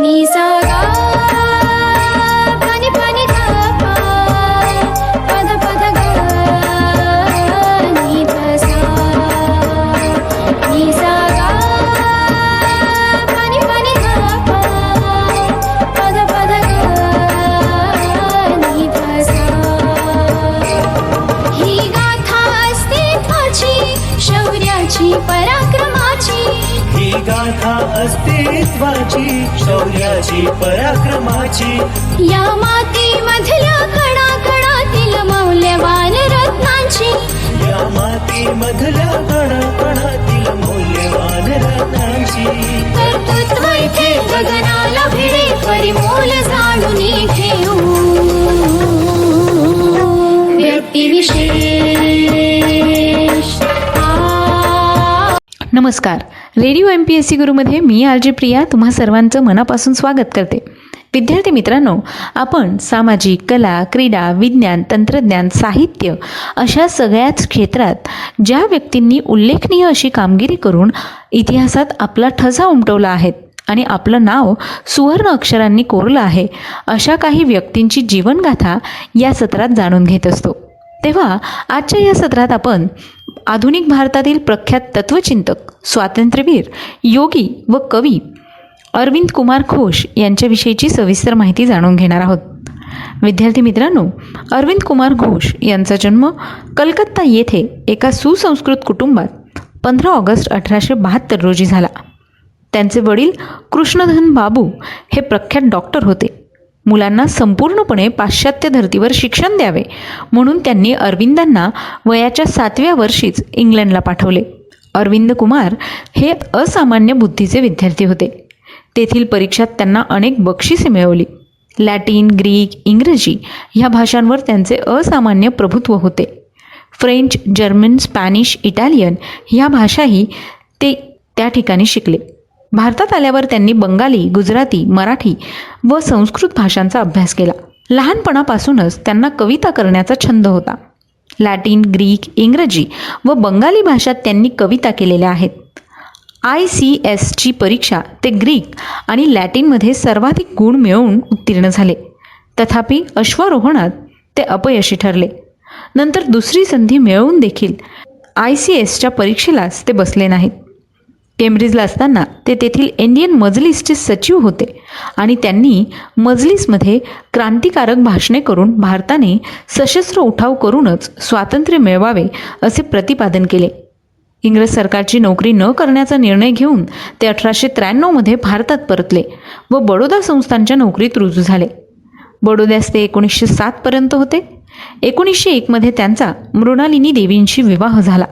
नि सा शौर्याची पराक्रमाची. या मातीमधल्या कणा कणातील मौल्यवान रत्नांची. या माती मधल्या कणा कणातील मौल्यवान रत्नांची. कर्तृत्व इथे गगनाला भिडे परिमोल जाणून घेऊ. व्यक्तिविशेष आ. नमस्कार. Radio M P S C गुरुमध्ये मी आर प्रिया तुम्हा सर्वांचं मनापासून स्वागत करते. विद्यार्थी मित्रांनो आपण सामाजिक कला क्रीडा विज्ञान तंत्रज्ञान साहित्य अशा सगळ्याच क्षेत्रात ज्या व्यक्तींनी उल्लेखनीय अशी कामगिरी करून इतिहासात आपला ठसा उमटवला आहे आणि आपलं नाव सुवर्ण अक्षरांनी कोरलं आहे अशा काही व्यक्तींची जीवनगाथा या सत्रात जाणून घेत असतो. तेव्हा आजच्या या सत्रात आपण आधुनिक भारतातील प्रख्यात तत्वचिंतक स्वातंत्र्यवीर योगी व कवी अरविंद कुमार घोष यांच्याविषयीची सविस्तर माहिती जाणून घेणार आहोत. विद्यार्थी मित्रांनो अरविंद कुमार घोष यांचा जन्म कलकत्ता येथे एका सुसंस्कृत कुटुंबात पंधरा ऑगस्ट अठराशे बहात्तर रोजी झाला. त्यांचे वडील कृष्णधन बाबू हे प्रख्यात डॉक्टर होते. मुलांना संपूर्णपणे पाश्चात्य धर्तीवर शिक्षण द्यावे म्हणून त्यांनी अरविंदांना वयाच्या सातव्या वर्षीच इंग्लंडला पाठवले. अरविंद कुमार हे असामान्य बुद्धीचे विद्यार्थी होते. तेथील परीक्षात त्यांना अनेक बक्षिसे मिळवली. लॅटिन ग्रीक इंग्रजी ह्या भाषांवर त्यांचे असामान्य प्रभुत्व होते. फ्रेंच जर्मन स्पॅनिश इटालियन ह्या भाषाही ते त्या ठिकाणी शिकले. भारतात आल्यावर त्यांनी बंगाली गुजराती मराठी व संस्कृत भाषांचा अभ्यास केला. लहानपणापासूनच त्यांना कविता करण्याचा छंद होता. लॅटिन ग्रीक इंग्रजी व बंगाली भाषात त्यांनी कविता केलेल्या आहेत. आय सी एसची परीक्षा ते ग्रीक आणि लॅटिनमध्ये सर्वाधिक गुण मिळवून उत्तीर्ण झाले. तथापि अश्वारोहणात ते अपयशी ठरले. नंतर दुसरी संधी मिळवून देखील आय सी एसच्या परीक्षेलाच ते बसले नाहीत. केम्ब्रिजला असताना ते तेथील इंडियन मजलिसचे सचिव होते आणि त्यांनी मजलिसमध्ये क्रांतिकारक भाषणे करून भारताने सशस्त्र उठाव करूनच स्वातंत्र्य मिळवावे असे प्रतिपादन केले. इंग्रज सरकारची नोकरी न करण्याचा निर्णय घेऊन ते अठराशे त्र्याण्णवमध्ये भारतात परतले व बडोदा संस्थांच्या नोकरीत रुजू झाले. बडोद्यास ते एकोणीसशे सातपर्यंत होते. एकोणीसशे एकमध्ये त्यांचा मृणालिनी देवींशी विवाह झाला.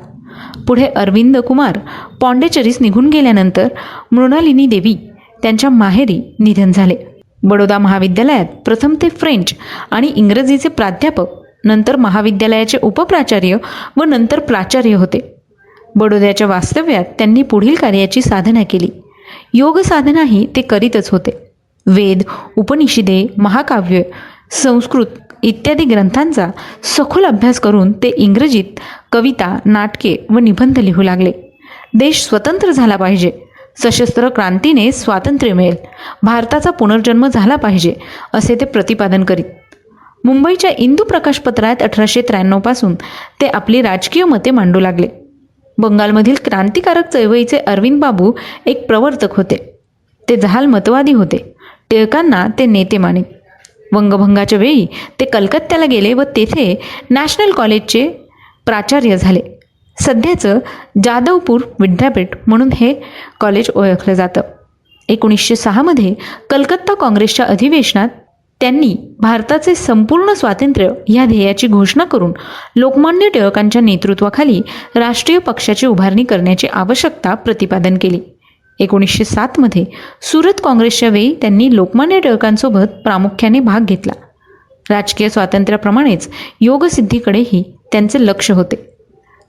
पुढे अरविंद कुमार पॉंडेचरीस निघून गेल्यानंतर मृणालिनी देवी त्यांच्या माहेरी निधन झाले. बडोदा महाविद्यालयात प्रथम ते फ्रेंच आणि इंग्रजीचे प्राध्यापक नंतर महाविद्यालयाचे उपप्राचार्य व नंतर प्राचार्य होते. बडोद्याच्या वास्तव्यात त्यांनी पुढील कार्याची साधना केली. योग साधनाही ते करीतच होते. वेद उपनिषदे महाकाव्य संस्कृत इत्यादी ग्रंथांचा सखोल अभ्यास करून ते इंग्रजीत कविता नाटके व निबंध लिहू लागले. देश स्वतंत्र झाला पाहिजे. सशस्त्र क्रांतीने स्वातंत्र्य मिळेल. भारताचा पुनर्जन्म झाला पाहिजे असे ते प्रतिपादन करीत. मुंबईच्या इंदू प्रकाशपत्रात अठराशे त्र्याण्णवपासून ते आपली राजकीय मते मांडू लागले. बंगालमधील क्रांतिकारक चळवळीचे अरविंद बाबू एक प्रवर्तक होते. ते जहाल मतवादी होते. टिळकांना ते नेते मानित वंगभंगाच्या वेळी ते कलकत्त्याला गेले व तेथे नॅशनल कॉलेजचे प्राचार्य झाले. सध्याचं जाधवपूर विद्यापीठ म्हणून हे कॉलेज ओळखलं जातं. एकोणीसशे सहामध्ये कलकत्ता काँग्रेसच्या अधिवेशनात त्यांनी भारताचे संपूर्ण स्वातंत्र्य ह्या ध्येयाची घोषणा करून लोकमान्य टिळकांच्या नेतृत्वाखाली राष्ट्रीय पक्षाची उभारणी करण्याची आवश्यकता प्रतिपादन केली. एकोणीसशे सातमध्ये सुरत काँग्रेसच्या वेळी त्यांनी लोकमान्य टिळकांसोबत प्रामुख्याने भाग घेतला. राजकीय स्वातंत्र्याप्रमाणेच योगसिद्धीकडेही त्यांचे लक्ष होते.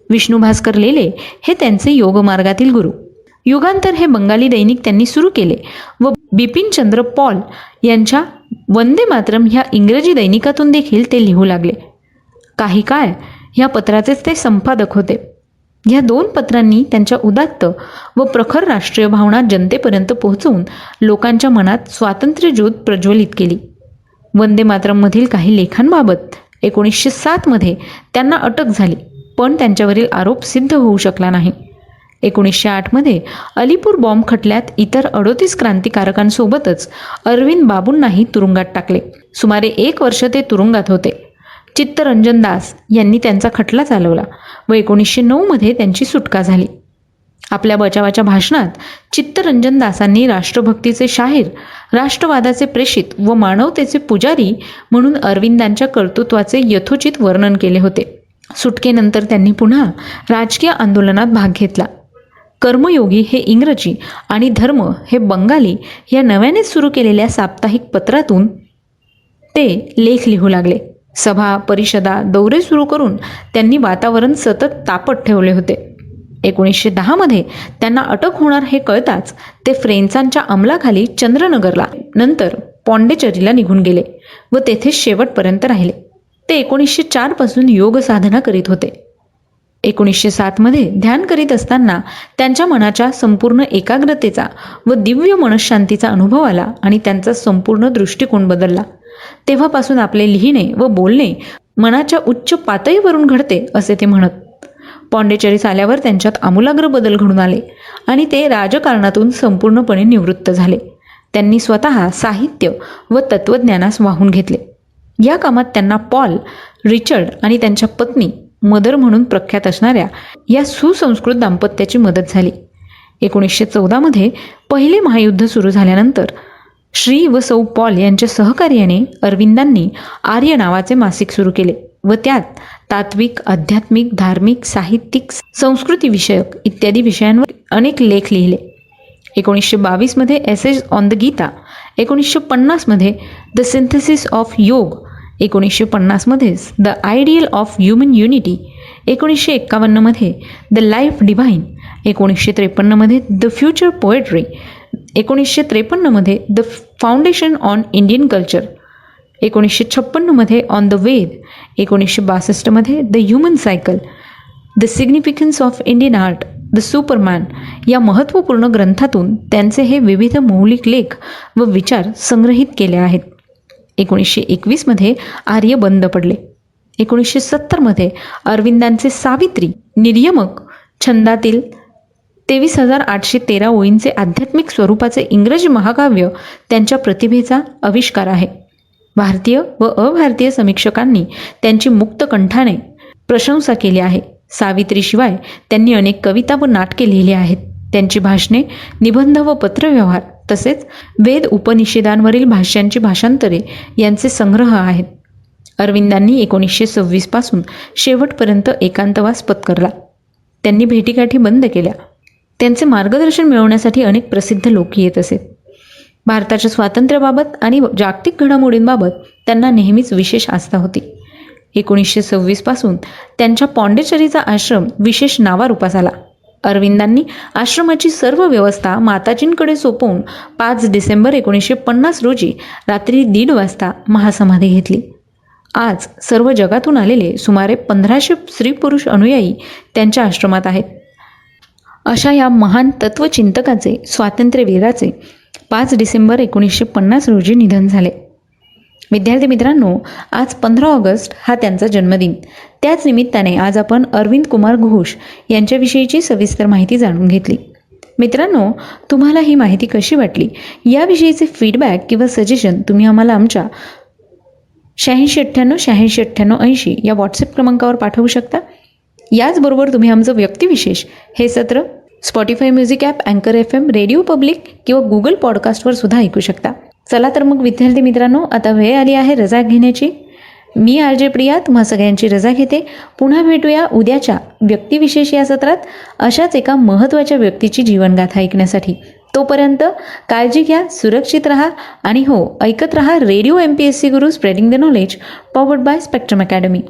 विष्णू भास्कर लेले हे त्यांचे योगमार्गातील गुरु. युगांतर हे बंगाली दैनिक त्यांनी सुरू केले व बिपिनचंद्र पॉल यांच्या वंदे मातरम ह्या इंग्रजी दैनिकातून देखील ते लिहू लागले. काही काळ ह्या पत्राचेच ते संपादक होते. या दोन पत्रांनी त्यांच्या उदात्त व प्रखर राष्ट्रीय भावना जनतेपर्यंत पोहोचवून लोकांच्या मनात स्वातंत्र्य ज्योत प्रज्वलित केली. वंदे मातरममधील काही लेखांबाबत एकोणीसशे सातमध्ये त्यांना अटक झाली पण त्यांच्यावरील आरोप सिद्ध होऊ शकला नाही. एकोणीसशे आठमध्ये अलीपूर बॉम्ब खटल्यात इतर अडोतीस क्रांतिकारकांसोबतच अरविंद बाबूंनाही तुरुंगात टाकले. सुमारे एक वर्ष ते तुरुंगात होते. चित्तरंजन दास यांनी त्यांचा खटला चालवला व एकोणीसशे नऊमध्ये त्यांची सुटका झाली. आपल्या बचावाच्या भाषणात चित्तरंजन दासांनी राष्ट्रभक्तीचे शाहीर राष्ट्रवादाचे प्रेषित व मानवतेचे पुजारी म्हणून अरविंदांच्या कर्तृत्वाचे यथोचित वर्णन केले होते. सुटकेनंतर त्यांनी पुन्हा राजकीय आंदोलनात भाग घेतला. कर्मयोगी हे इंग्रजी आणि धर्म हे बंगाली या नव्यानेच सुरू केलेल्या साप्ताहिक पत्रातून ते लेख लिहू लागले. सभा परिषदा दौरे सुरू करून त्यांनी वातावरण सतत तापट ठेवले होते. एकोणीसशे दहामध्ये त्यांना अटक होणार हे कळताच ते फ्रेंचांच्या अंमलाखाली चंद्रनगरला नंतर पॉंडेचरीला निघून गेले व तेथे शेवटपर्यंत राहिले. ते एकोणीसशे चारपासून योग साधना करीत होते. एकोणीसशे सातमध्ये ध्यान करीत असताना त्यांच्या मनाच्या संपूर्ण एकाग्रतेचा व दिव्य मनशांतीचा अनुभव आला आणि त्यांचा संपूर्ण दृष्टिकोन बदलला. तेव्हापासून आपले लिहिणे व बोलणे मनाच्या उच्च पातळीवरून घडते असे ते म्हणत. पॉंडेचेरीस आल्यावर त्यांच्यात आमूलाग्र बदल घडून आले आणि ते राजकारणातून संपूर्णपणे निवृत्त झाले. त्यांनी स्वतः साहित्य व तत्त्वज्ञानास वाहून घेतले. या कामात त्यांना पॉल रिचर्ड आणि त्यांच्या पत्नी मदर म्हणून प्रख्यात असणाऱ्या या सुसंस्कृत दाम्पत्याची मदत झाली. एकोणीसशे चौदामध्ये पहिले महायुद्ध सुरू झाल्यानंतर श्री व सौ पॉल यांच्या सहकार्याने अरविंदांनी आर्य नावाचे मासिक सुरू केले व त्यात तात्विक आध्यात्मिक धार्मिक साहित्यिक संस्कृतीविषयक इत्यादी विषयांवर अनेक लेख लिहिले. एकोणीसशे बावीसमध्ये एसेज ऑन द गीता एकोणीसशे पन्नासमध्ये द सिंथेसिस ऑफ योग एकोणीसशे पन्नासमध्येच the ideal of human unity एकोणीसशे एक्कावन्नमध्ये द लाईफ डिव्हाइन एकोणीसशे त्रेपन्नमध्ये द फ्युचर पोएट्री एकोणीसशे त्रेपन्नमध्ये the foundation on Indian culture एकोणीसशे छप्पन्नमध्ये ऑन द वेद एकोणीसशे बासष्टमध्ये the human cycle the significance of Indian art the superman या महत्त्वपूर्ण ग्रंथातून त्यांचे हे विविध मौलिक लेख व विचार संग्रहित केले आहेत. एकोणीसशे एकवीसमध्ये आर्य बंद पडले. एकोणीसशे सत्तरमध्ये अरविंदांचे सावित्री निर्यमक छंदातील तेवीस हजार आठशे तेरा ओळींचे आध्यात्मिक स्वरूपाचे इंग्रजी महाकाव्य त्यांच्या प्रतिभेचा आविष्कार आहे. भारतीय व अभारतीय समीक्षकांनी त्यांची मुक्त कंठाने प्रशंसा केली आहे. सावित्रीशिवाय त्यांनी अनेक कविता व नाटके लिहिली आहेत. त्यांची भाषणे निबंध व पत्रव्यवहार तसेच वेद उपनिषेदांवरील भाष्यांची भाषांतरे यांचे संग्रह आहेत. अरविंदांनी एकोणीसशे सव्वीसपासून शेवटपर्यंत एकांतवास पत्करला. त्यांनी भेटीगाठी बंद केल्या. त्यांचे मार्गदर्शन मिळवण्यासाठी अनेक प्रसिद्ध लोक येत असेत भारताच्या स्वातंत्र्याबाबत आणि जागतिक घडामोडींबाबत त्यांना नेहमीच विशेष आस्था होती. एकोणीसशे सव्वीसपासून त्यांच्या पॉंडेचरीचा आश्रम विशेष नावारूपास आला. अरविंदांनी आश्रमाची सर्व व्यवस्था माताजींकडे सोपवून पाच डिसेंबर एकोणीसशे पन्नास रोजी रात्री दीड वाजता महासमाधी घेतली. आज सर्व जगातून आलेले सुमारे पंधराशे स्त्री पुरुष अनुयायी त्यांच्या आश्रमात आहेत. अशा या महान तत्वचिंतकाचे स्वातंत्र्यवीराचे पाच डिसेंबर एकोणीसशे पन्नास रोजी निधन झाले. विद्यार्थी मित्रांनो आज पंधरा ऑगस्ट हा त्यांचा जन्मदिन. त्याच निमित्ताने आज आपण अरविंद कुमार घोष यांच्याविषयीची सविस्तर माहिती जाणून घेतली. मित्रांनो तुम्हाला ही माहिती कशी वाटली? याविषयीचे फीडबॅक किंवा सजेशन तुम्ही आम्हाला आमच्या शहाऐंशी अठ्ठ्याण्णव शहाऐंशी अठ्ठ्याण्णव ऐंशी या व्हॉट्सअप क्रमांकावर पाठवू शकता. याचबरोबर तुम्ही आमचं व्यक्तिविशेष हे सत्र स्पॉटीफाय म्युझिक ॲप अँकर एफ एम रेडिओ पब्लिक किंवा गुगल पॉडकास्टवर सुद्धा ऐकू शकता. चला तर मग विद्यार्थी मित्रांनो आता वेळ आली आहे रजा घेण्याची. मी आर जे प्रिया तुम्हा सगळ्यांची रजा घेते. पुन्हा भेटूया उद्याच्या व्यक्तिविशेष या सत्रात अशाच एका महत्त्वाच्या व्यक्तीची जीवनगाथा ऐकण्यासाठी. तोपर्यंत काळजी घ्या सुरक्षित राहा आणि हो ऐकत राहा radio M P S C Guru spreading the knowledge powered by spectrum academy